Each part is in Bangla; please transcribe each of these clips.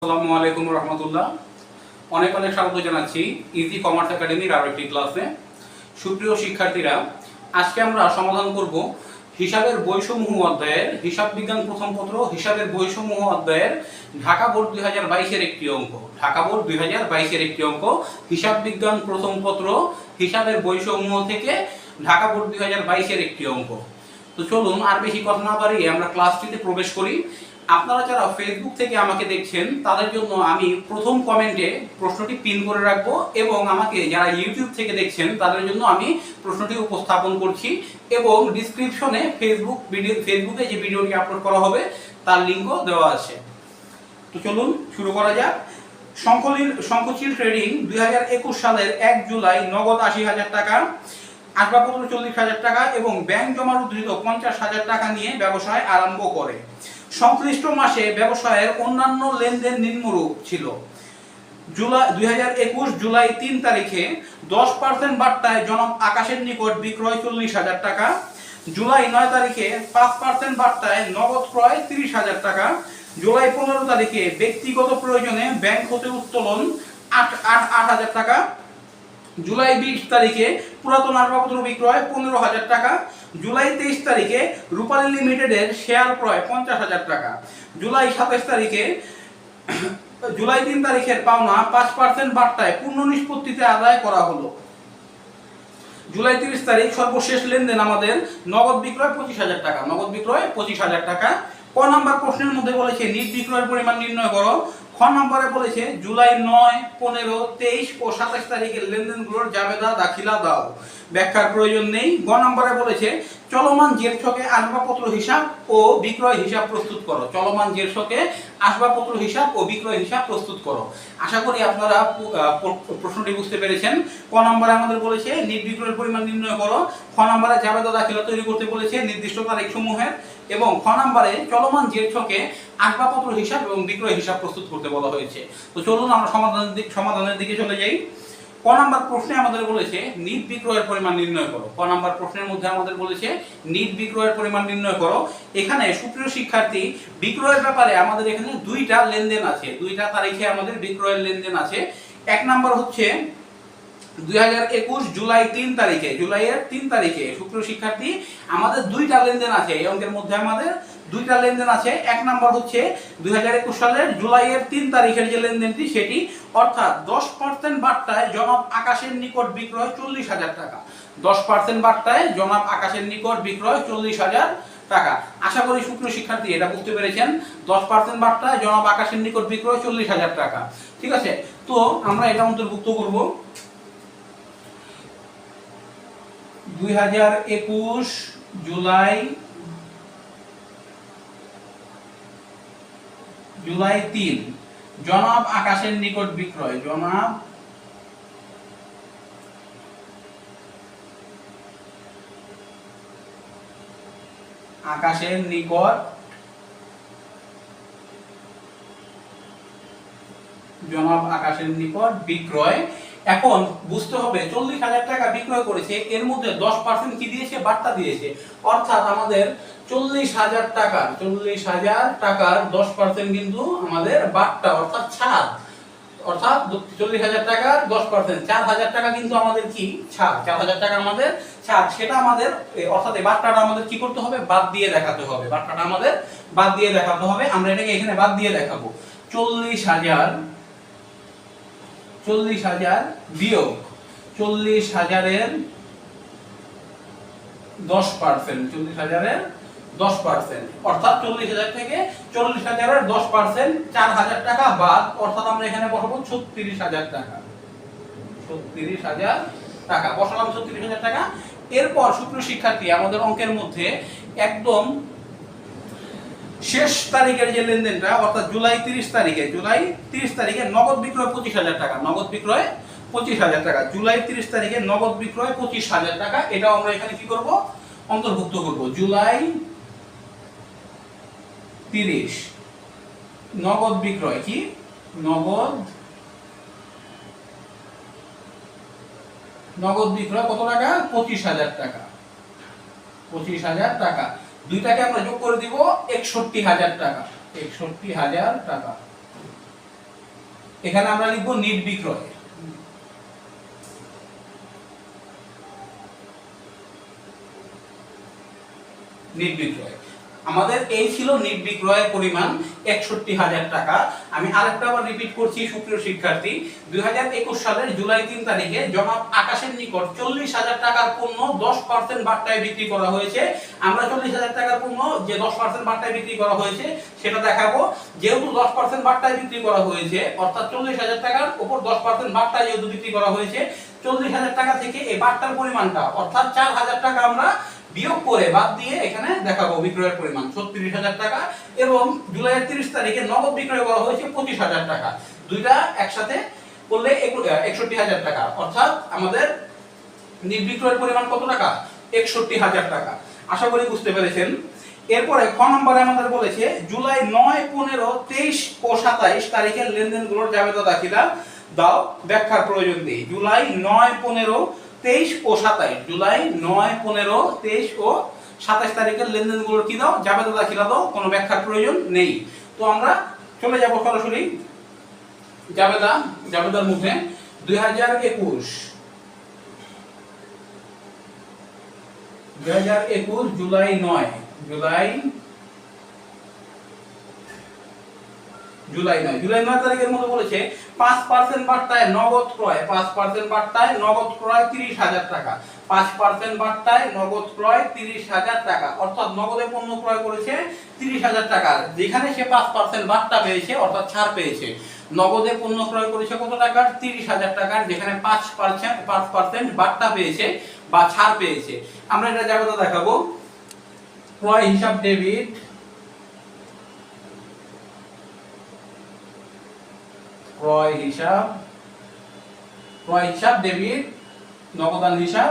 আসসালামু আলাইকুম রহমতুল্লাহ। অনেক অনেক স্বাগত জানাচ্ছি ইজি কমার্স একাডেমির আরও একটি ক্লাসে। সুপ্রিয় শিক্ষার্থীরা, আজকে আমরা সমাধান করব হিসাবের বৈষম্য অধ্যায়ের হিসাব বিজ্ঞান প্রথম পত্র, হিসাবের বৈষম্য অধ্যায়ের ঢাকা বোর্ড দুই হাজার বাইশের একটি অঙ্ক। ঢাকা বোর্ড দুই হাজার বাইশের একটি অঙ্ক, হিসাব বিজ্ঞান প্রথম পত্র, হিসাবের বৈষম্য থেকে ঢাকা বোর্ড দুই হাজার বাইশের একটি অঙ্ক। তো চলুন আর বেশি কথা না বাড়িয়ে আমরা ক্লাসটিতে প্রবেশ করি। আপনারা যারা ফেসবুক থেকে আমাকে দেখছেন, তাদের জন্য আমি প্রথম কমেন্টে প্রশ্নটি পিন করে রাখব এবং আমাকে যারা ইউটিউব থেকে দেখছেন, তাদের জন্য আমি প্রশ্নটি উপস্থাপন করছি এবং ডিসক্রিপশনে ফেসবুক ভিডিও ফেসবুকে যে ভিডিওটি আপলোড করা হবে, তার লিঙ্কও দেওয়া আছে। তো চলুন শুরু করা যাক। শঙ্কলিল শঙ্কচিল ট্রেডিং দুই হাজার একুশ সালের এক জুলাই, নগদ আশি হাজার টাকা, আসবাবপত্র চল্লিশ হাজার টাকা এবং ব্যাংক জমার উদ্ধৃত পঞ্চাশ হাজার টাকা নিয়ে ব্যবসায় আরম্ভ করে। সংশ্লিষ্ট মাসে ব্যবসায়ের অন্যান্য লেনদেন নিম্নরূপ ছিল। জুলাই, দুই হাজার একুশ জুলাই তিন তারিখে দশ পার্সেন্ট বার্তায় জনক আকাশের নিকট বিক্রয় চল্লিশ হাজার টাকা। জুলাই, নয় তারিখে পাঁচ পার্সেন্ট বার্তায় নগদ ক্রয় তিরিশ হাজার টাকা। জুলাই, পনেরো তারিখে ব্যক্তিগত প্রয়োজনে ব্যাংক হতে উত্তোলন আট আট আট হাজার টাকা। জুলাই, বিশ তারিখে পুরাতন আসবাবপত্র বিক্রয় পনেরো হাজার টাকা। জুলাই তেইশ তারিখে রূপালী লিমিটেডের শেয়ার ক্রয় পঞ্চাশ হাজার টাকা। জুলাই সাতাশ তারিখে, জুলাই তিন তারিখের পাওনা পাঁচ পার্সেন্ট বার্তায় পূর্ণ নিষ্পত্তিতে আদায় করা হলো। জুলাই তিরিশ তারিখ সর্বশেষ লেনদেন আমাদের নগদ বিক্রয় পঁচিশ হাজার টাকা। নগদ বিক্রয় পঁচিশ হাজার টাকা। ক নাম্বার প্রশ্নের মধ্যে বলেছে, নিট বিক্রয়ের পরিমাণ নির্ণয় করো। খ নম্বরে বলেছে, জুলাই নয়, পনেরো, তেইশ ও সাতাশ তারিখের লেনদেনগুলোর জাবেদা, দাখিলা দাও। ব্যাখ্যার প্রয়োজন নেই। গ নম্বরে বলেছে চলমান জের ছকে আসবাবপত্র হিসাব ও বিক্রয় হিসাব প্রস্তুত করো। চলমান জের ছকে আসবাবপত্র হিসাব ও বিক্রয় হিসাব প্রস্তুত করো। আশা করি আপনারা প্রশ্নটি বুঝতে পেরেছেন। ক নম্বরে আমাদের বলেছে, নিট বিক্রয়ের পরিমাণ নির্ণয় করো। খ নম্বরে জাবেদা দাখিলা তৈরি করতে বলেছে নির্দিষ্ট তারিখ সমূহের এবং খ নম্বরে চলমান জের ছকে আসবাবপত্র হিসাব এবং বিক্রয় হিসাব প্রস্তুত করতে বলা হয়েছে। তো চলুন আমরা সমাধানের দিক সমাধানের দিকে চলে যাই। ক নাম্বার প্রশ্নে আমাদের বলেছে, নিট বিক্রয়ের পরিমাণ নির্ণয় করো। ক নাম্বার প্রশ্নের মধ্যে আমাদের বলেছে, নিট বিক্রয়ের পরিমাণ নির্ণয় করো। এখানে সুপ্রিয় শিক্ষার্থী, বিক্রয়ের ব্যাপারে আমাদের এখানে দুইটা লেনদেন আছে। দুইটা তারিখে আমাদের বিক্রয়ের লেনদেন আছে। এক নাম্বার হচ্ছে জনাব আকাশের নিকট বিক্রয় চল্লিশ হাজার টাকা। দশ পার্সেন্ট বার্তায় জনাব আকাশের নিকট বিক্রয় চল্লিশ হাজার টাকা। আশা করি সুপ্রিয় শিক্ষার্থী এটা বুঝতে পেরেছেন, দশ পার্সেন্ট বার্তায় জনাব আকাশের নিকট বিক্রয় চল্লিশ হাজার টাকা। ঠিক আছে? তো আমরা এটা অন্তর্ভুক্ত করব। দুই হাজার একুশ জুলাই জুলাই তিন। জনাব আকাশের নিকট বিক্রয়। জনাব আকাশের নিকট জনাব আকাশের নিকট বিক্রয়। এখন বুঝতে হবে চল্লিশ হাজার টাকা বিক্রয় করেছে, এর মধ্যে দশ পার্সেন্ট কি দিয়েছে? বার্তা দিয়েছে। অর্থাৎ আমাদের চল্লিশ হাজার টাকার চল্লিশ হাজার টাকার দশ পার্সেন্ট কিন্তু আমাদের বার্তা, অর্থাৎ ছাড়। অর্থাৎ চল্লিশ হাজার টাকার দশ পার্সেন্ট চার হাজার টাকা কিন্তু আমাদের কি? ছাড়। চার হাজার টাকা আমাদের ছাড়। সেটা আমাদের অর্থাৎ এই বার্তাটা আমাদের কি করতে হবে? বাদ দিয়ে দেখাতে হবে। বার্তাটা আমাদের বাদ দিয়ে দেখাতে হবে। আমরা এটাকে এখানে বাদ দিয়ে দেখাবো। চল্লিশ হাজার চল্লিশ হাজার বিয়োগ চল্লিশ হাজারের দশ পার্সেন্ট চল্লিশ হাজারের দশ পার্সেন্ট অর্থাৎ চল্লিশ হাজার থেকে চল্লিশ হাজারের দশ পার্সেন্ট চার হাজার টাকা বাদ। অর্থাৎ আমরা এখানে বসাবো ছত্রিশ হাজার টাকা। ছত্রিশ হাজার টাকা। বসালাম ছত্রিশ হাজার টাকা। এরপর সুপ্রিয় শিক্ষার্থী, আমাদের অঙ্কের মধ্যে একদম শেষ তারিখের যে লেনদেনটা, অর্থাৎ জুলাই তিরিশ তারিখে, জুলাই তিরিশ তারিখে নগদ বিক্রয় পঁচিশ হাজার টাকা, নগদ বিক্রয় পঁচিশ হাজার টাকা, জুলাই তিরিশ তারিখে নগদ বিক্রয় পঁচিশ হাজার টাকা, এটাও আমরা এখানে কি করব? অন্তর্ভুক্ত করব। জুলাই তিরিশ, নগদ বিক্রয় কি? নগদ নগদ বিক্রয় কত টাকা? পঁচিশ হাজার টাকা। পঁচিশ হাজার টাকা। দুইটাকে আমরা যোগ করে দিব একষট্টি হাজার টাকা। একষট্টি হাজার টাকা। এখানে আমরা লিখব নিট বিক্রয়। নিট বিক্রয়। আমাদের এই ছিল নিট বিক্রয়ের পরিমাণ একষট্টি হাজার টাকা। আমি আরেকটা আবার রিপিট করছি, সুপ্রিয় শিক্ষার্থী। দুই হাজার একুশ সালের জুলাই তিন তারিখে জনাব আকাশের নিকট চল্লিশ হাজার টাকার পণ্য দশ পার্সেন্ট বাট্টায় বিক্রি করা হয়েছে। আমরা চল্লিশ হাজার টাকার পণ্য যে দশ পার্সেন্ট বাট্টায় বিক্রি করা হয়েছে, সেটা দেখাবো। যেহেতু দশ পার্সেন্ট বাট্টায় বিক্রি করা হয়েছে, অর্থাৎ চল্লিশ হাজার টাকার উপর দশ পার্সেন্ট বাট্টায় যেহেতু বিক্রি করা হয়েছে, চল্লিশ হাজার টাকা থেকে এই বাট্টার পরিমাণটা, অর্থাৎ চার হাজার টাকা আমরা বিয়োগ করে বাদ দিয়ে এখানে দেখাবো বিক্রয়ের পরিমাণ ছত্রিশ হাজার টাকা এবং জুলাইয়ের তিরিশ তারিখে নগদ বিক্রয় করা হয়েছে পঁচিশ হাজার টাকা। দুইটা একসাথে করলে একষট্টি হাজার টাকা। অর্থাৎ আমাদের নির্বিক্রয়ের পরিমাণ কত টাকা? একষট্টি হাজার টাকা। আশা করি বুঝতে পেরেছেন। এরপরে খ নম্বরে আমাদের বলেছে, জুলাই নয় পনেরো তেইশ ও সাতাইশ তারিখের লেনদেনগুলোর জাবেদা দাখিলা দাও। ব্যাখ্যার প্রয়োজন নেই। জুলাই নয় পনেরো তেইশ ও সাতাইশ, জুলাই নয় পনেরো, তেইশ ও সাতাইশ তারিখের লেনদেনগুলোর কি দাও? জাবেদা দাখিলা দাও? কোনো ব্যাখ্যার প্রয়োজন নেই। তো আমরা চলে যাব সরাসরি জাবেদা জাবেদার মধ্যে দুই হাজার একুশ দুই হাজার একুশ জুলাই নয়, জুলাই জুলাই নয় জুলাই নয় তারিখের মধ্যে বলেছে পাঁচ পার্সেন্ট বার্তায় নগদ ক্রয়, পাঁচ পার্সেন্ট বার্তায় নগদ ক্রয় তিরিশ হাজার টাকা, পাঁচ পার্সেন্ট বার্তায় নগদ ক্রয় তিরিশ হাজার টাকা, অর্থাৎ নগদে পণ্য ক্রয় করেছে তিরিশ হাজার টাকা। যেখানে সে পাঁচ পার্সেন্ট বার্তা পেয়েছে, অর্থাৎ ছাড় পেয়েছে। নগদে পণ্য ক্রয় করেছে কত টাকার? তিরিশ হাজার টাকার, যেখানে পাঁচ পার্সেন্ট পাঁচ পার্সেন্ট বার্তা পেয়েছে বা ছাড় পেয়েছে। আমরা এটা জায়গাটা দেখাবো। ক্রয় হিসাব ডেবিট ক্রয় হিসাব ক্রয় হিসাব, ডেবিট, নগদান হিসাব।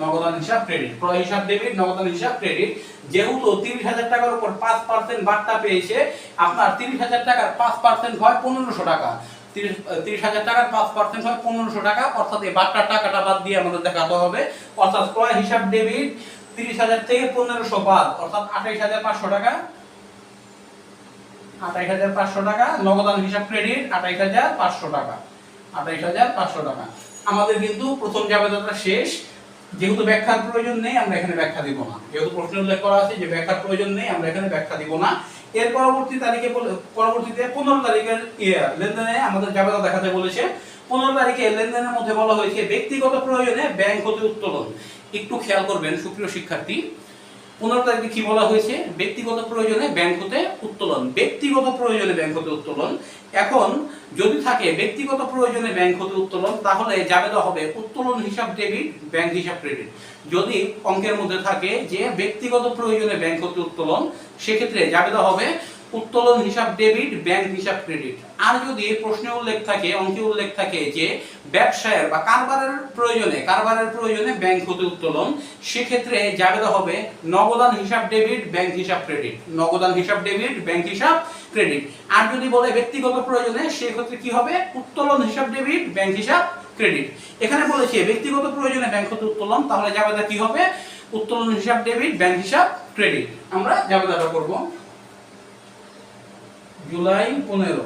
নগদান হিসাব, ক্রেডিট। ক্রয় হিসাব, ডেবিট, নগদান হিসাব, ক্রেডিট। যেহেতু তিরিশ হাজার টাকার উপর পাঁচ পার্সেন্ট বার্তা পেয়েছে, আপনার তিরিশ হাজার টাকার পাঁচ পার্সেন্ট হয় পনেরোশো টাকা। তিরিশ হাজার টাকার পাঁচ পার্সেন্ট হয় পনেরোশো টাকা। অর্থাৎ এই বার্তার টাকাটা বাদ দিয়ে আমাদের দেখাতে হবে। অর্থাৎ ক্রয় হিসাব, ডেবিট তিরিশ হাজার থেকে পনেরোশো বাদ অর্থাৎ আঠাইশ হাজার পাঁচশো টাকা। আঠাইশ হাজার পাঁচশো টাকা নগদান হিসাব ক্রেডিট আঠাইশ হাজার পাঁচশো টাকা। আঠাইশ হাজার পাঁচশো টাকা। আমাদের কিন্তু প্রথম শেষ যেহেতু ব্যাখ্যার প্রয়োজন নেই আমরা এখানে ব্যাখ্যা দিব না। যেহেতু প্রশ্ন উল্লেখ করা আছে যে ব্যাখ্যার প্রয়োজন নেই আমরা এখানে ব্যাখ্যা দিব না। এর পরবর্তী তারিখে পরবর্তীতে পনেরো তারিখের ইয়ে, লেনদেনে আমাদের জাবেদা দেখাতে বলেছে পনেরো তারিখে লেনদেনের মধ্যে বলা হয়েছে ব্যক্তিগত প্রয়োজনে ব্যাংক হতে উত্তোলন। একটু খেয়াল করবেন, সুপ্রিয় শিক্ষার্থী। পনেরো তারিখে কি বলা হয়েছে? ব্যক্তিগত প্রয়োজনে ব্যাংক হতে উত্তোলন। ব্যক্তিগত প্রয়োজনে ব্যাংক হতে উত্তোলন। এখন যদি থাকে ব্যক্তিগত প্রয়োজনে ব্যাংক হতে উত্তোলন, তাহলে জাবেদা হবে উত্তোলন হিসাব ডেবিট ব্যাংক হিসাব ক্রেডিট যদি অঙ্কের মধ্যে থাকে যে ব্যক্তিগত প্রয়োজনে ব্যাংক হতে উত্তোলন, সেক্ষেত্রে জাবেদা হবে উত্তোলন হিসাব ডেবিট, ব্যাংক হিসাব ক্রেডিট। আর যদি প্রশ্নে উল্লেখ থাকে, অঙ্কে উল্লেখ থাকে যে ব্যবসায়ের বা কারবারের প্রয়োজনে কারবারের প্রয়োজনে ব্যাংক হতে উত্তোলন, সেক্ষেত্রে যাবে হবে নগদান হিসাব ডেবিট, ব্যাংক হিসাব ক্রেডিট। নগদান হিসাব ডেবিট, ব্যাংক হিসাব ক্রেডিট। আর যদি বলে ব্যক্তিগত প্রয়োজনে, সেক্ষেত্রে কি হবে? উত্তোলন হিসাব ডেবিট, ব্যাংক হিসাব ক্রেডিট। এখানে বলেছে ব্যক্তিগত প্রয়োজনে ব্যাংক হতে উত্তোলন, তাহলে যাবে কি হবে? উত্তোলন হিসাব ডেবিট, ব্যাংক হিসাব ক্রেডিট। আমরা জাবেদাটা করব। জুলাই পনেরো।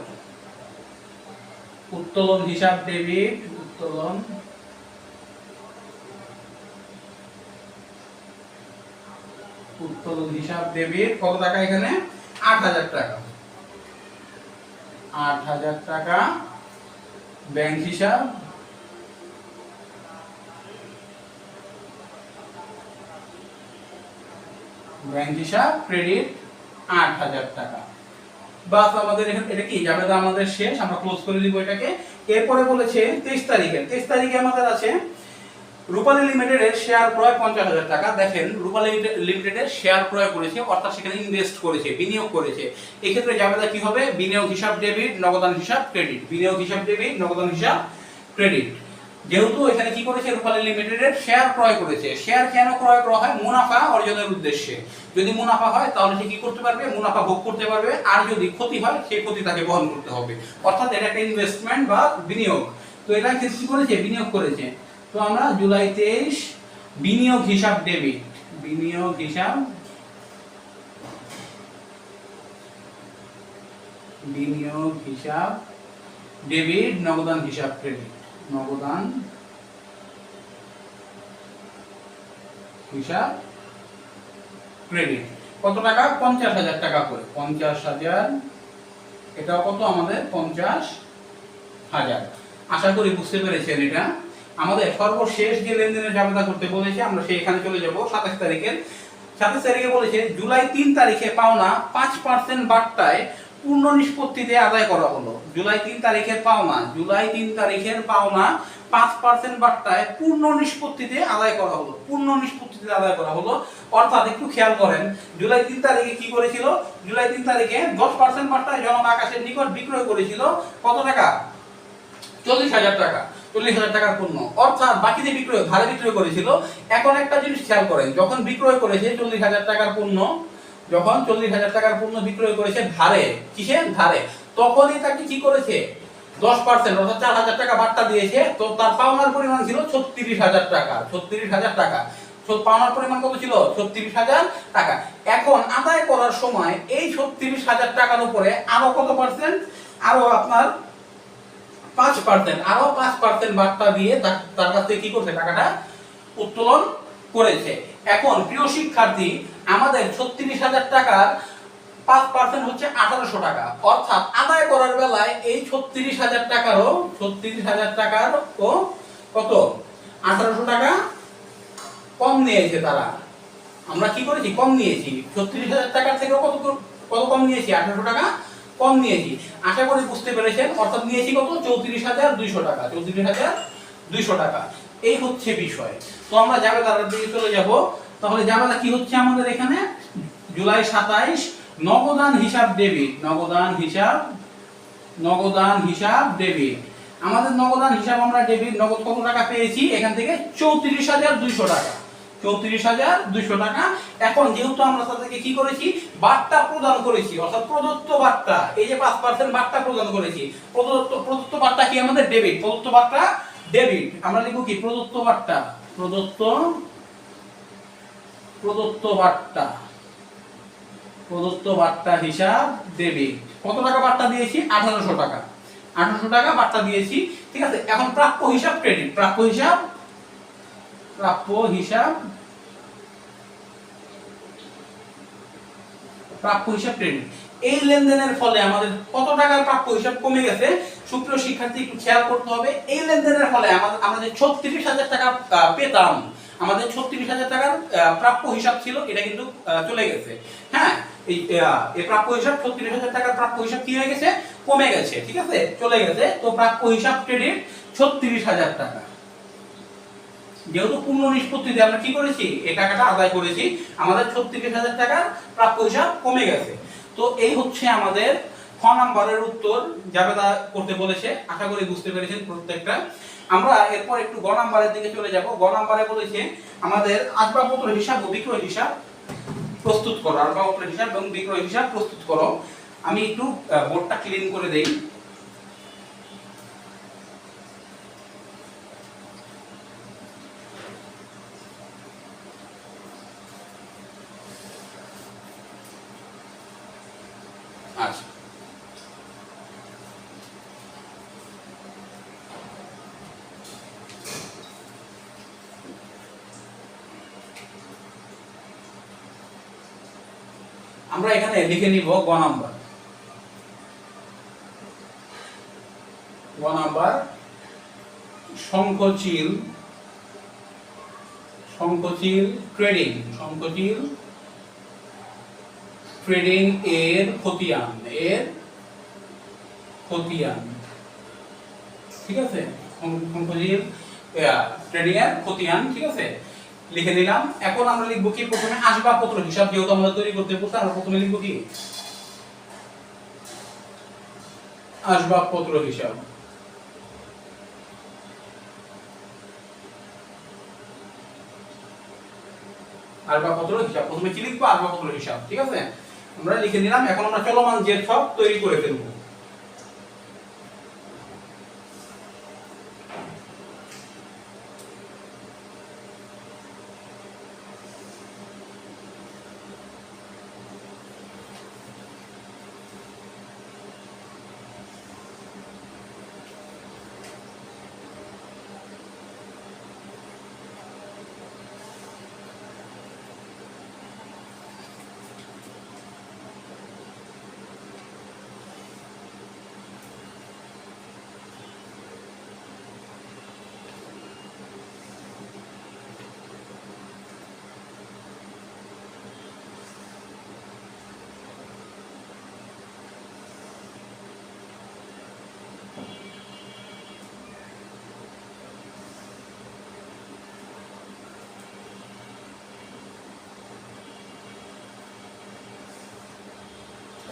উত্তোলন হিসাব ডেবিট, উত্তোলন। উত্তোলন হিসাব ডেবিট, কত টাকা এখানে? আট হাজার টাকা। আট হাজার টাকা ব্যাংক হিসাব। ব্যাংক হিসাব, ক্রেডিট, আট হাজার টাকা। বাস আমাদের এখানে এটা কি? জাবেদা আমাদের শেষ, আমরা ক্লোজ করে দিব এটাকে। এরপরে বলেছে তেইশ তারিখে। তেইশ তারিখে আমাদের আছে রূপালী লিমিটেডের শেয়ার ক্রয় পঞ্চাশ হাজার টাকা। দেখেন, রূপালী লিমিটেডের শেয়ার ক্রয় করেছে, অর্থাৎ সেখানে ইনভেস্ট করেছে, বিনিয়োগ করেছে। এক্ষেত্রে জাবেদা কি হবে? বিনিয়োগ হিসাব ডেবিট নগদান হিসাব ক্রেডিট বিনিয়োগ হিসাব ডেবিট নগদান হিসাব ক্রেডিট যেহেতু এখানে কি করেছে রূপালী লিমিটেডের শেয়ার ক্রয় করেছে। শেয়ার কেন ক্রয় করা হয়? মুনাফা অর্জনের উদ্দেশ্যে। যদি মুনাফা হয়, তাহলে সে কি করতে পারবে? মুনাফা ভোগ করতে পারবে। আর যদি ক্ষতি হয় সেই ক্ষতি তাকে বহন করতে হবে। অর্থাৎ এটা একটা ইনভেস্টমেন্ট বা বিনিয়োগ। তো এটা কি করেছে? বিনিয়োগ করেছে। তো আমরা জুলাই তেইশ, বিনিয়োগ হিসাব ডেবিট বিনিয়োগ হিসাব বিনিয়োগ হিসাব ডেবিট নগদান হিসাব ক্রেডিট নগদান হিসাব ক্রেডিট কত টাকা? পঞ্চাশ হাজার টাকা করে। পঞ্চাশ হাজার এটা কত আমাদের? পঞ্চাশ হাজার। আশা করি বুঝতে পেরেছেন এটা। আমাদের সর্বশেষ যে লেনদেনের জাবেদা করতে বলেছে, আমরা সেখানে চলে যাব, সাতাশ তারিখের। সাতাশ তারিখে বলেছে, জুলাই তিন তারিখে পাওনা পাঁচ পার্সেন্ট বার্তায় পূর্ণ নিষ্পত্তিতে আদায় করা হলো। জুলাই তিন তারিখের পাওনা, জুলাই তিন তারিখের পাওনা পাঁচ পার্সেন্ট বার্তায় পূর্ণ নিষ্পত্তিতে আদায় করা হলো। পূর্ণ নিষ্পত্তিতে আদায় করা হলো। অর্থাৎ একটু খেয়াল করেন, জুলাই তিন তারিখে কি করেছিল? জুলাই তিন তারিখে দশ পার্সেন্ট বার্তায় জনক আকাশের নিকট বিক্রয় করেছিল কত টাকা? চল্লিশ হাজার টাকা, চল্লিশ হাজার টাকার পণ্য। অর্থাৎ বাকিতে বিক্রয়, ধারে বিক্রয় করেছিল। এখন একটা জিনিস খেয়াল করেন, যখন বিক্রয় করেছে চল্লিশ হাজার টাকার পণ্য যখন চল্লিশ হাজার টাকার পণ্য বিক্রয় করেছে ধারে কিসে ধারে? তখনই তাকে কি করেছে? দশ পার্সেন্ট অর্থাৎ চার হাজার টাকা বার্তা দিয়েছে। তো তার পাওনার পরিমাণ ছিল ছত্রিশ হাজার টাকা, ছত্রিশ হাজার টাকা। পাওনার পরিমাণ কত ছিল? ছত্রিশ হাজার টাকা। এখন আদায় করার সময় এই ছত্রিশ হাজার টাকার উপরে আরও কত পার্সেন্ট আরও আপনার পাঁচ পার্সেন্ট আরও পাঁচ পার্সেন্ট বার্তা দিয়ে তার- তার কাছ থেকে কি করছে টাকাটা? উত্তোলন করেছে। এখন প্রিয় শিক্ষার্থী, আমাদের ছত্রিশ হাজার টাকার পাঁচ পার্সেন্ট হচ্ছে আঠারোশো টাকা। অর্থাৎ আদায় করার বেলায় এই ছত্রিশ হাজার টাকারও, ছত্রিশ হাজার টাকার ও কত? আঠারোশো টাকা কম নিয়েছে তারা। আমরা কি করেছি? কম নিয়েছি। ছত্রিশ হাজার টাকার থেকে কত কত কম নিয়েছি? আঠারোশো টাকা কম নিয়েছি। আশা করি বুঝতে পেরেছেন। অর্থাৎ নিয়েছি কত? চৌত্রিশ হাজার দুইশো টাকা। চৌত্রিশ হাজার দুইশো টাকা। এই হচ্ছে বিষয়। তো আমরা জাবেদার দিকে চলে যাব। তাহলে জাবেদা কি হচ্ছে আমাদের এখানে? জুলাই সাতাইশ, নগদান হিসাব ডেবিট নগদান হিসাব নগদান হিসাব ডেবিট আমাদের নগদান হিসাব আমরা ডেবিট নগদ কত টাকা পেয়েছি? এখান থেকে চৌত্রিশ হাজার দুইশো টাকা। চৌত্রিশ হাজার দুইশো টাকা। এখন যেহেতু আমরা তাদেরকে কি করেছি? বার্তা প্রদান করেছি, অর্থাৎ প্রদত্ত বার্তা। এই যে পাঁচ পার্সেন্ট বার্তা প্রদান করেছি, প্রদত্ত প্রদত্ত বার্তা কি আমাদের? ডেবিট। প্রদত্ত বার্তা ডেবিট। আমরা লিখব কি? প্রদত্ত বার্তা। প্রদত্ত প্রদত্ত বার্তা প্রদত্ত বার্তা হিসাব ডেবিট কত টাকা বার্তা দিয়েছি? আঠারোশো টাকা। আঠারোশো টাকা বার্তা দিয়েছি, ঠিক আছে? এখন প্রাপ্য হিসাব ক্রেডিট প্রাপ্য হিসাব প্রাপ্য হিসাব প্রাপ্য হিসাব ক্রেডিট এই লেনদেনের ফলে আমাদের কত টাকার প্রাপ্য হিসাব কমে গেছে? সুপ্রিয় শিক্ষার্থী, একটু খেয়াল করতে হবে। এই লেনদেনের ফলে আমাদের আমাদের ছত্রিশ হাজার টাকা পেতাম, আমাদের ছত্রিশ হাজার টাকার প্রাপ্য হিসাব ছিল, এটা কিন্তু চলে গেছে। হ্যাঁ এই প্রাপ্য হিসাব, ছত্রিশ হাজার টাকার প্রাপ্য হিসাব কি হয়ে গেছে? কমে গেছে, ঠিক আছে? চলে গেছে। তো প্রাপ্য হিসাব ক্রেডিট ছত্রিশ হাজার টাকা। যেহেতু পূর্ণ নিষ্পত্তিতে আমরা কি করেছি? এই টাকাটা আদায় করেছি। আমাদের ছত্রিশ হাজার টাকার প্রাপ্য হিসাব কমে গেছে। তো এই হচ্ছে আমাদের খ নাম্বারের উত্তর জাবেদা করতে বলেছে। আশা করি বুঝতে পেরেছেন প্রত্যেকটা। আমরা এরপর একটু গ নাম্বারের দিকে চলে যাব। গ নাম্বারে বলেছে, আমাদের আসবাবপত্র হিসাব ও বিক্রয় হিসাব প্রস্তুত করো। আসবাবপত্র হিসাব এবং বিক্রয় হিসাব প্রস্তুত করো। আমি একটু বোর্ডটা ক্লিন করে দেই। আমরা এখানে লিখে নিব গ নাম্বার। গ নাম্বার সংকোচিল সংকোচিল ট্রেডিং সংকোচিল ট্রেডিং এর খতিয়ান এর খতিয়ান। ঠিক আছে? সংকোচিল ট্রেডিং এর খতিয়ান, ঠিক আছে? লিখে দিলাম এখন আমরা লিখব কি? প্রথমে আসবাবপত্র, হিসাব যেহেতু আমরা তৈরি করতে বলছি, আমরা প্রথমে লিখব কি? আসবাবপত্র, হিসাব। আসবাবপত্র, হিসাব। প্রথমে কি লিখব? আসবাবপত্র, হিসাব। ঠিক আছে? আমরা লিখে নিলাম এখন আমরা চলমান জেড ছক তৈরি করে ফেলব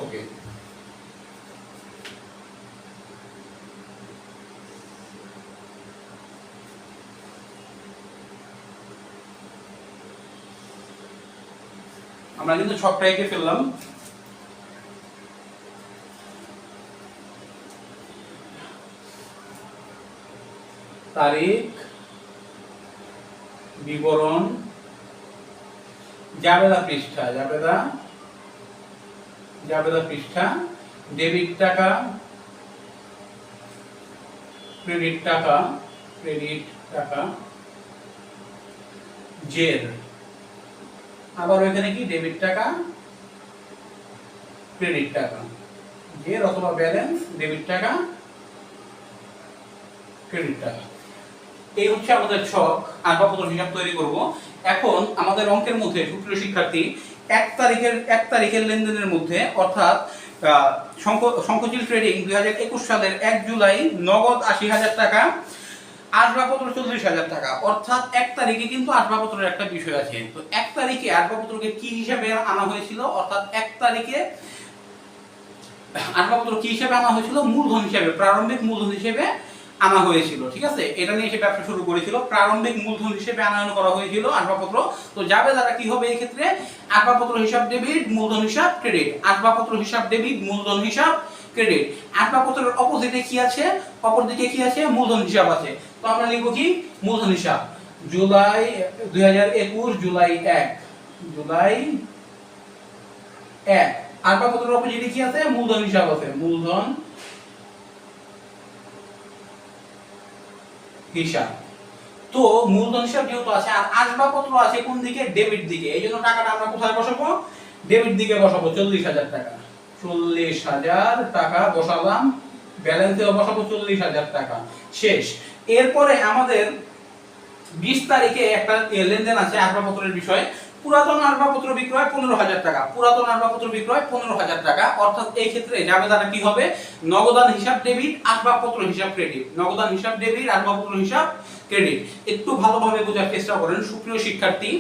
ওকে আমরা কিন্তু ছকটা এঁকে ফেললাম। তারিখ, বিবরণ, জাবেদা পৃষ্ঠা, জাবেদা জাবেদা পৃষ্ঠা, ডেবিট টাকা, ক্রেডিট টাকা ক্রেডিট টাকা জের আবার ওইখানে কি? ডেবিট টাকা ক্রেডিট টাকা। জের অথবা ব্যালেন্স ডেবিট টাকা ক্রেডিট টাকা। এই হচ্ছে আমাদের ছক। আসবাবপত্র হিসাব তৈরি করব। এখন আমাদের অঙ্কের মধ্যে সুপ্রিয় শিক্ষার্থী, এক তারিখের এক তারিখের লেনদেনের মধ্যে অর্থাৎ শঙ্খ- ট্রেডিং দুই হাজার একুশ সালের এক জুলাই নগদ আশি হাজার টাকা আসবাবপত্র চল্লিশ হাজার টাকা। অর্থাৎ এক তারিখে কিন্তু আসবাবপত্রের একটা বিষয় আছে। তো এক তারিখে আসবাবপত্রকে কি হিসাবে আনা হয়েছিল? অর্থাৎ এক তারিখে আসবাবপত্র কি হিসাবে আনা হয়েছিল? মূলধন হিসাবে, প্রারম্ভিক মূলধন হিসেবে আনা হয়েছিল, ঠিক আছে? এটা নিয়ে সে ব্যবসা শুরু করেছিল। প্রারম্ভিক মূলধন হিসেবে আনয়ন করা হয়েছিল আসবাবপত্র। তো যাবে দ্বারা কি হবে এই ক্ষেত্রে আসবাবপত্র হিসাব ডেবিট, মূলধন হিসাব, ক্রেডিট। আসবাবপত্র হিসাব ডেবিট, মূলধন হিসাব, ক্রেডিট। আসবাবপত্রের অপোজিটে কি আছে? অপর দিকে কি আছে? মূলধন হিসাব আছে। তো আমরা লিখব কি? মূলধন হিসাব। জুলাই দুই হাজার একুশ, জুলাই এক। জুলাই এক। আসবাবপত্রের অপোজিটে কি আছে? মূলধন হিসাব আছে। মূলধন হিসাব। তো মূলধন হিসাব যেহেতু আছে, আর আসবাবপত্র আছে কোন দিকে? ডেবিট দিকে। এই জন্য টাকাটা আমরা কোথায় বসাবো? ডেবিট দিকে বসাবো, চল্লিশ হাজার টাকা। চল্লিশ হাজার টাকা বসালাম। ব্যালেন্সেও বসাবো চল্লিশ হাজার টাকা। শেষ। এরপরে আমাদের বিশ তারিখে একটা লেনদেন আছে আসবাবপত্রের বিষয়ে। পুরাতন আসবাবপত্র বিক্রয় পনেরো হাজার টাকা। পুরাতন আসবাবপত্র বিক্রয় পনেরো হাজার টাকা। অর্থাৎ এই ক্ষেত্রে জাবেদাটা কি হবে? নগদান হিসাব ডেবিট, আসবাবপত্র হিসাব ক্রেডিট। নগদান হিসাব ডেবিট, আসবাবপত্র হিসাব ক্রেডিট। একটু ভালোভাবে বোঝার চেষ্টা করেন সুপ্রিয় শিক্ষার্থী।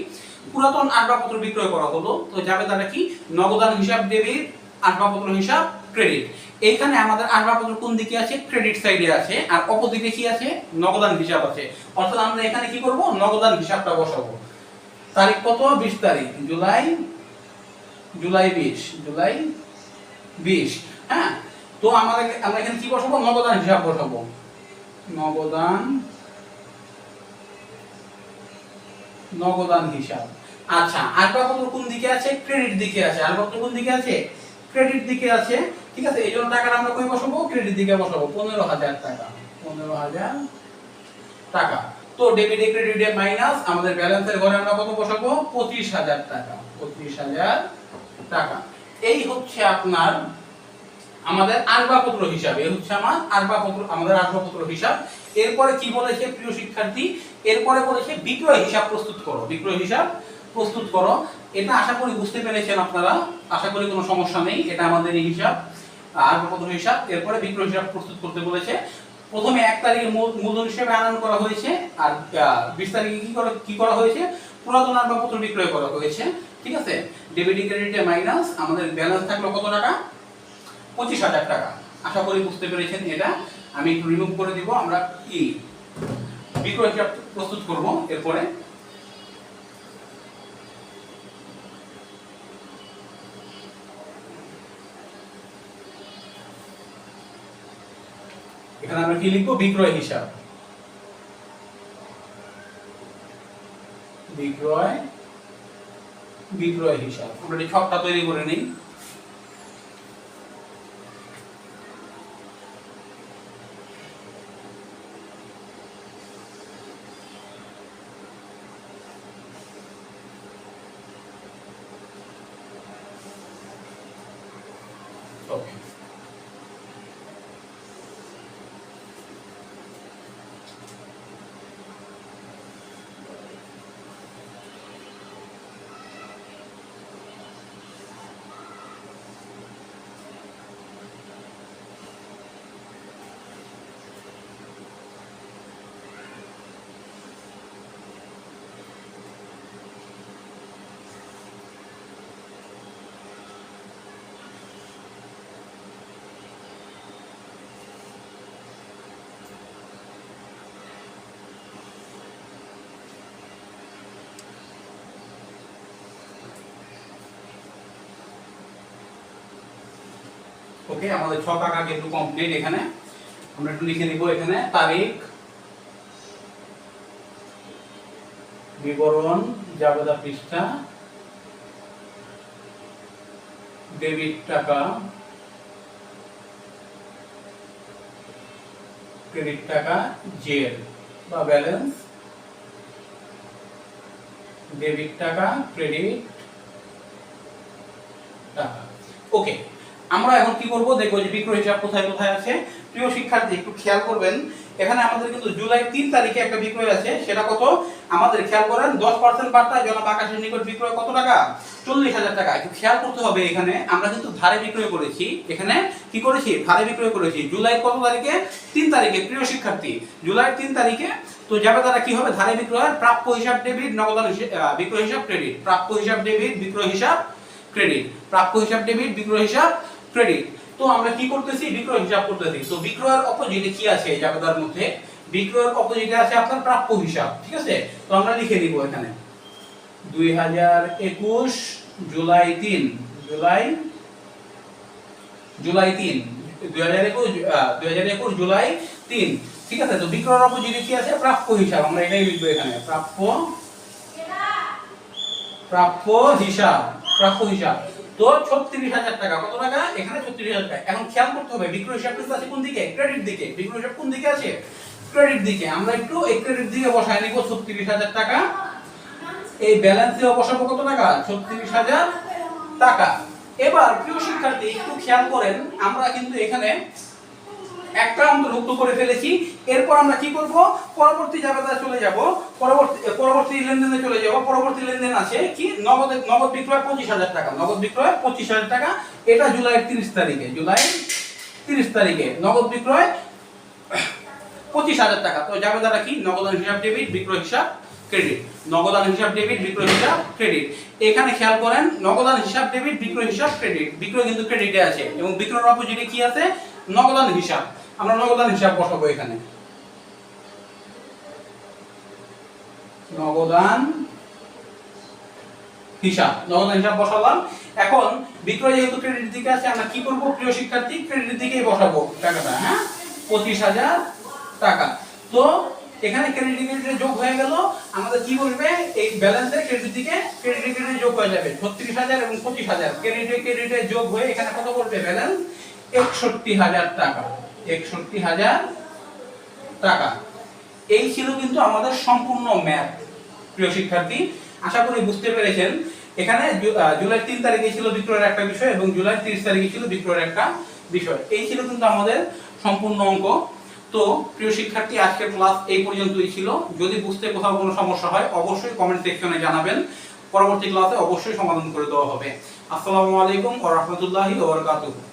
পুরাতন আসবাবপত্র বিক্রয় করা হলো। তো জাবেদাটা কি? নগদান হিসাব ডেবিট, আসবাবপত্র হিসাব ক্রেডিট এখানে আমাদের আসবাবপত্র কোন দিকে আছে? ক্রেডিট সাইডে আছে। আর অপোজিটে কি আছে? নগদান হিসাব আছে। অর্থাৎ আমরা এখানে কি করব? নগদান হিসাবটা বসাবো। তারিখ কত? বিশ তারিখ। জুলাই? জুলাই বিশ। জুলাই বিশ। হ্যাঁ? তো আমাদের আমরা এখানে কি বসাবো? নগদান হিসাব বসাবো। নগদান নগদান হিসাব। আচ্ছা আসবাবপত্র কোন দিকে আছে? ক্রেডিট দিকে আছে। আসবাবপত্র কোন দিকে আছে? ক্রেডিট দিকে আছে। ঠিক আছে, এই জন্য টাকাটা আমরা কই বসাবো? ক্রেডিট দিকে বসাবো। পনেরো হাজার টাকা। পনেরো হাজার টাকা। তো ডেবিটে ক্রেডিটে মাইনাস আমাদের ব্যালেন্সের ঘরে আমরা কত বসাবো? পঁচিশ হাজার টাকা। পঁচিশ হাজার টাকা। এই হচ্ছে আপনার আমাদের আসবাবপত্র হিসাব। এই হচ্ছে আমার আসবাবপত্র, আমাদের আসবাবপত্র হিসাব। এরপরে কি বলেছে প্রিয় শিক্ষার্থী? এরপরে বলেছে বিক্রয় হিসাব প্রস্তুত করো। বিক্রয় হিসাব প্রস্তুত করো। এটা আশা করি বুঝতে পেরেছেন আপনারা। আশা করি কোনো সমস্যা নেই। এটা আমাদের এই হিসাব। আসবাবপত্র হিসাব, এরপরে বিক্রয় হিসাব প্রস্তুত করতে বলেছে। প্রথমে এক তারিখে মূল- মূলধন হিসেবে আনয়ন করা হয়েছে, আর বিশ তারিখে কি করা কি করা হয়েছে? পুরাতন আসবাবপত্র বিক্রয় করা হয়েছে, ঠিক আছে? ডেবিট ক্রেডিটে মাইনাস, আমাদের ব্যালেন্স থাকল কত টাকা? পঁচিশ হাজার টাকা। আশা করি বুঝতে পেরেছেন এটা। আমি একটু রিমুভ করে দিব, আমরা ই বিক্রয় হিসাব প্রস্তুত করব, এরপরে এখানে আমরা কি লিখব? বিক্রয় হিসাব। বিক্রয় বিক্রয় হিসাব। আমরা ছকটা তৈরি করে নিই। ওকে, আমাদের ছক আঁকা কিন্তু কমপ্লিট এখানে। আমরা একটু লিখে নিব এখানে। তারিখ, বিবরণ, জাবেদা পৃষ্ঠা, ডেবিট টাকা, ক্রেডিট টাকা, জেল বা ব্যালেন্স, ডেবিট টাকা, ক্রেডিট টাকা। ওকে আমরা এখন কি করব? দেখব যে বিক্রয় হিসাব কোথায় কোথায় আছে? প্রিয় শিক্ষার্থী, একটু খেয়াল করবেন, এখানে আমাদের কিন্তু জুলাই তিন তারিখে একটা বিক্রয় আছে, সেটা কত? আমাদের খেয়াল করেন, দশ পার্সেন্ট বার্তায় জনাব আকাশের নিকট বিক্রয় কত টাকা? চল্লিশ হাজার টাকা। একটু খেয়াল করতে হবে এখানে, আমরা কিন্তু ধারে বিক্রয় করেছি। এখানে কি করেছি? ধারে বিক্রয় করেছি। জুলাই কত তারিখে? তিন তারিখে, প্রিয় শিক্ষার্থী, জুলাই তিন তারিখে। তো যাবে তারা কি হবে? ধারে বিক্রয়ের প্রাপ্য হিসাব ডেবিট, নগদান বিক্রয় হিসাব ক্রেডিট। প্রাপ্য হিসাব ডেবিট, বিক্রয় হিসাব ক্রেডিট। প্রাপ্য হিসাব ডেবিট, বিক্রয় হিসাব ক্রেডিট তো আমরা কি করতেছি? বিক্রয় হিসাব করতেছি। তো বিক্রয়ের অপোজিটে কি আছে জাবেদার মধ্যে? বিক্রয়ের অপোজিটে আছে আপনার প্রাপ্য হিসাব, ঠিক আছে? তো আমরা লিখে দিব এখানে। দুই হাজার একুশ জুলাই তিন, জুলাই জুলাই তিন, দুই হাজার একুশ দুই হাজার একুশ জুলাই তিন, ঠিক আছে? তো বিক্রয়ের অপোজিটে কি আছে? প্রাপ্য হিসাব, আমরা এটাই লিখব এখানে। প্রাপ্য প্রাপ্য হিসাব প্রাপ্য হিসাব। কোন দিকে? আছে? ক্রেডিট দিকে। আমরা একটু বসায় নিব, ছত্রিশ হাজার টাকা। এই ব্যালেন্সে বসাবো কত টাকা? ছত্রিশ হাজার টাকা। এবার প্রিয় শিক্ষার্থী, একটু খেয়াল করেন, আমরা কিন্তু এখানে একটা অন্তর্ভুক্ত করে ফেলেছি। এরপর আমরা কি করব? পরবর্তী জায়গায় চলে যাব। পরবর্তী পরবর্তী লেনদেনে চলে যাব। পরবর্তী লেনদেন আছে কি? নগদ নগদ বিক্রয় পঁচিশ হাজার টাকা। নগদ বিক্রয় পঁচিশ হাজার টাকা। এটা জুলাইয়ের তিরিশ তারিখে জুলাই তিরিশ তারিখে। নগদ বিক্রয় পঁচিশ হাজার টাকা। তো যাবে দ্বারা কি নগদান হিসাব ডেবিট বিক্রয় হিসাব ক্রেডিট নগদান হিসাব ডেবিট বিক্রয় হিসাব ক্রেডিট এখানে খেয়াল করেন নগদান হিসাব ডেবিট বিক্রয় হিসাব ক্রেডিট বিক্রয় কিন্তু ক্রেডিটে আছে। এবং বিক্রয়ের অপোজিটে কি আছে? নগদান হিসাব। আমরা নগদান হিসাব বসাবো এখানে। নগদান হিসাব নগদান হিসাব বসালাম। এখন বিক্রয় যেহেতু ক্রেডিট দিকে আছে, আমরা কি করব? প্রিয় শিক্ষার্থী ক্রেডিট দিকেই বসাবো টাকাটা হ্যাঁ? পঁচিশ হাজার টাকা। তো এখানে ক্রেডিট ক্রেডিটে যোগ হয়ে গেল, আমাদের কি বলবে? এই ব্যালেন্সে ক্রেডিট দিকে ক্রেডিট ক্রেডিটে যোগ হয়ে যাবে, ছত্রিশ হাজার এবং পঁচিশ হাজার। ক্রেডিটে ক্রেডিটে যোগ হয়ে এখানে কত করবে ব্যালেন্স একষট্টি হাজার টাকা। একষট্টি হাজার টাকা। এই ছিল কিন্তু আমাদের সম্পূর্ণ ম্যাথ, প্রিয় শিক্ষার্থী। আশা করি বুঝতে পেরেছেন। এখানে জুলাই তিন তারিখে ছিল বিক্রয়ের একটা বিষয় এবং জুলাই তিরিশ তারিখে ছিল বিক্রয়ের একটা বিষয়। এই ছিল কিন্তু আমাদের সম্পূর্ণ অঙ্ক। তো, প্রিয় শিক্ষার্থী আজকের ক্লাস এই পর্যন্তই ছিল। যদি বুঝতে কোথাও কোনো সমস্যা হয়, অবশ্যই কমেন্ট সেকশনে জানাবেন। পরবর্তী ক্লাসে অবশ্যই সমাধান করে দেওয়া হবে। আসসালামু আলাইকুম ওয়া রাহমাতুল্লাহি ওয়া